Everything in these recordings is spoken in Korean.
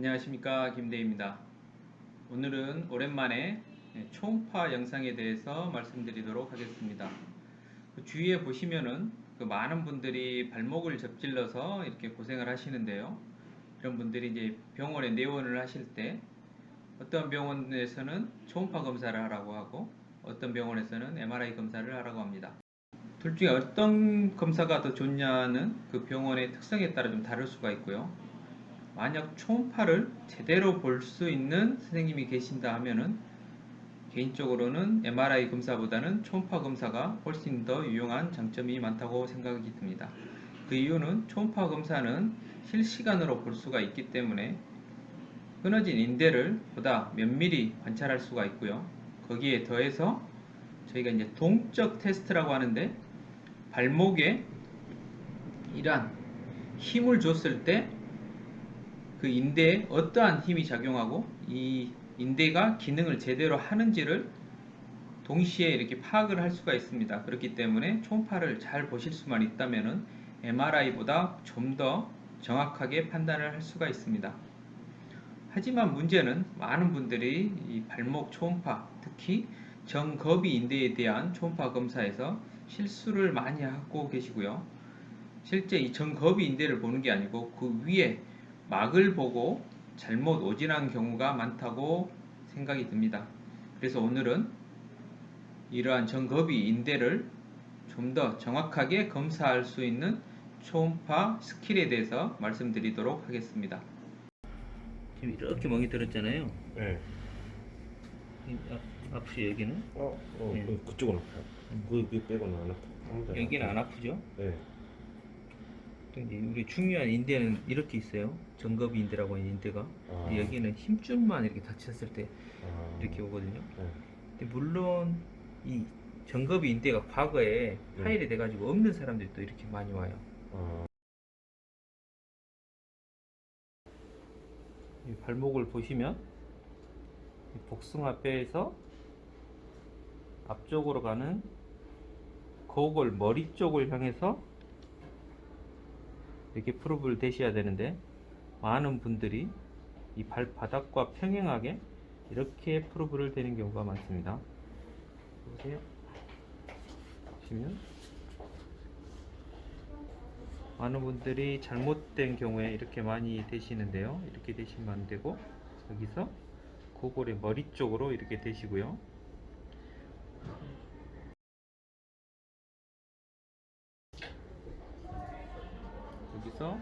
안녕하십니까 김대입니다. 오늘은 오랜만에 네, 초음파 영상에 대해서 말씀드리도록 하겠습니다. 그 주위에 보시면은 그 많은 분들이 발목을 접질러서 이렇게 고생을 하시는데요. 이런 분들이 이제 병원에 내원을 하실 때 어떤 병원에서는 초음파 검사를 하라고 하고 어떤 병원에서는 MRI 검사를 하라고 합니다. 둘 중에 어떤 검사가 더 좋냐는 그 병원의 특성에 따라 좀 다를 수가 있고요. 만약 초음파를 제대로 볼 수 있는 선생님이 계신다 하면은 개인적으로는 MRI 검사보다는 초음파 검사가 훨씬 더 유용한 장점이 많다고 생각이 듭니다. 그 이유는 초음파 검사는 실시간으로 볼 수가 있기 때문에 끊어진 인대를 보다 면밀히 관찰할 수가 있고요. 거기에 더해서 저희가 이제 동적 테스트라고 하는데 발목에 이러한 힘을 줬을 때 그 인대에 어떠한 힘이 작용하고 이 인대가 기능을 제대로 하는지를 동시에 이렇게 파악을 할 수가 있습니다. 그렇기 때문에 초음파를 잘 보실 수만 있다면 MRI보다 좀 더 정확하게 판단을 할 수가 있습니다. 하지만 문제는 많은 분들이 이 발목 초음파, 특히 정거비 인대에 대한 초음파 검사에서 실수를 많이 하고 계시고요. 실제 이 정거비 인대를 보는 게 아니고 그 위에 막을 보고 잘못 오진한 경우가 많다고 생각이 듭니다. 그래서 오늘은 이러한 정거비 인대를 좀 더 정확하게 검사할 수 있는 초음파 스킬에 대해서 말씀드리도록 하겠습니다. 지금 이렇게 멍이 들었잖아요. 네. 아프죠 여기는? 어, 어, 네. 그, 그쪽은 아파요. 그, 그 빼고는 안 아파. 여기는 안. 아프죠? 네. 우리 중요한 인대는 이렇게 있어요. 정거비 인대라고 하는 인대가. 아. 여기는 힘줄만 이렇게 다쳤을 때 아, 이렇게 오거든요. 네. 근데 물론 이 정거비 인대가 과거에 네. 파열이 돼가지고 없는 사람들이 또 이렇게 많이 와요. 아, 이 발목을 보시면 이 복숭아 뼈에서 앞쪽으로 가는 거울 머리 쪽을 향해서 이렇게 프로브를 대셔야 되는데 많은 분들이 이 발바닥과 평행하게 이렇게 프로브를 대는 경우가 많습니다. 보세요. 보시면 많은 분들이 잘못된 경우에 이렇게 많이 되시는데요. 이렇게 되시면 안 되고 여기서 고골의 머리 쪽으로 이렇게 되시고요. 여기서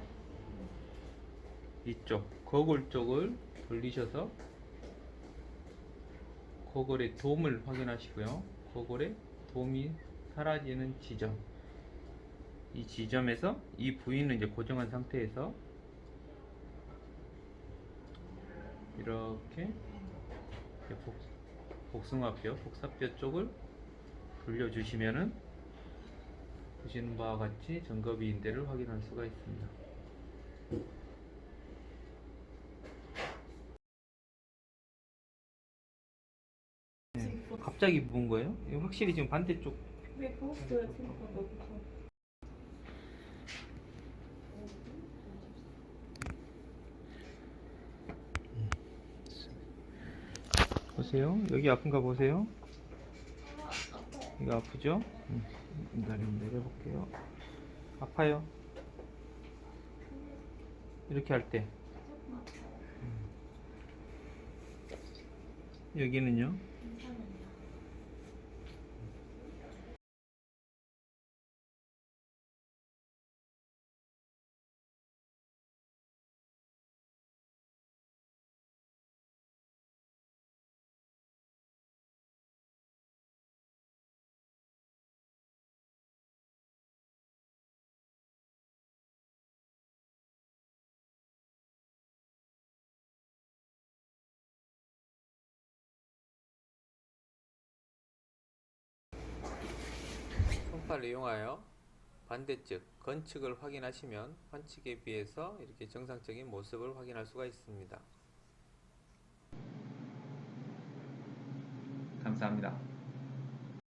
이쪽 거골 쪽을 돌리셔서 거골의 돔을 확인하시고요. 거골의 돔이 사라지는 지점 이 지점에서 이 부위는 이제 고정한 상태에서 이렇게 복, 복숭아뼈, 복사뼈 쪽을 돌려주시면은 보시는 바와 같이 정거비 인대를 확인할 수가 있습니다. 네, 갑자기 부은 거예요? 이거 확실히 지금 반대쪽 왜 부었어요? 생각보다 여기서. 보세요. 여기 아픈가 보세요. 이거 아프죠? 음, 다리 내려볼게요. 아파요. 이렇게 할 때. 음. 여기는요? 손팔을 이용하여 반대측 건측을 확인하시면 환측에 비해서 이렇게 정상적인 모습을 확인할 수가 있습니다. 감사합니다.